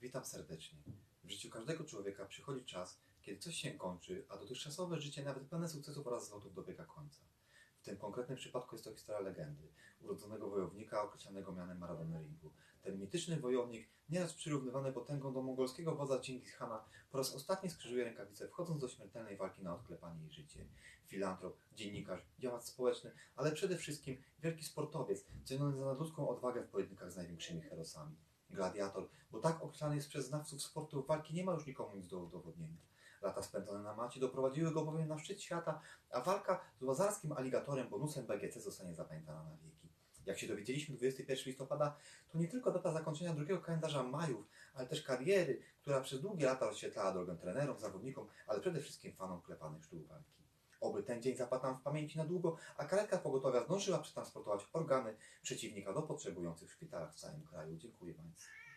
Witam serdecznie. W życiu każdego człowieka przychodzi czas, kiedy coś się kończy, a dotychczasowe życie, nawet pełne sukcesów oraz zwrotów, dobiega końca. W tym konkretnym przypadku jest to historia legendy, urodzonego wojownika określanego mianem Maradony Ringu. Ten mityczny wojownik, nieraz przyrównywany potęgą do mongolskiego wodza Dżingis Hana, po raz ostatni skrzyżuje rękawice, wchodząc do śmiertelnej walki na odklepanie jej życie. Filantrop, dziennikarz, działacz społeczny, ale przede wszystkim wielki sportowiec, ceniony za nadludzką odwagę w pojedynkach z największymi herosami. Gladiator, bo tak określany jest przez znawców sportu walki nie ma już nikomu nic do udowodnienia. Lata spędzone na macie doprowadziły go bowiem na szczyt świata, a walka z łazarskim aligatorem bonusem BGC zostanie zapamiętana na wieki. Jak się dowiedzieliśmy 21 listopada, to nie tylko data zakończenia drugiego kalendarza Majów, ale też kariery, która przez długie lata rozświetlała drogę trenerom, zawodnikom, ale przede wszystkim fanom klepanych sztuk walki. Oby ten dzień zapadł nam w pamięci na długo, a karetka pogotowia zdążyła przetransportować organy przeciwnika do potrzebujących w szpitalach w całym kraju. Dziękuję Państwu.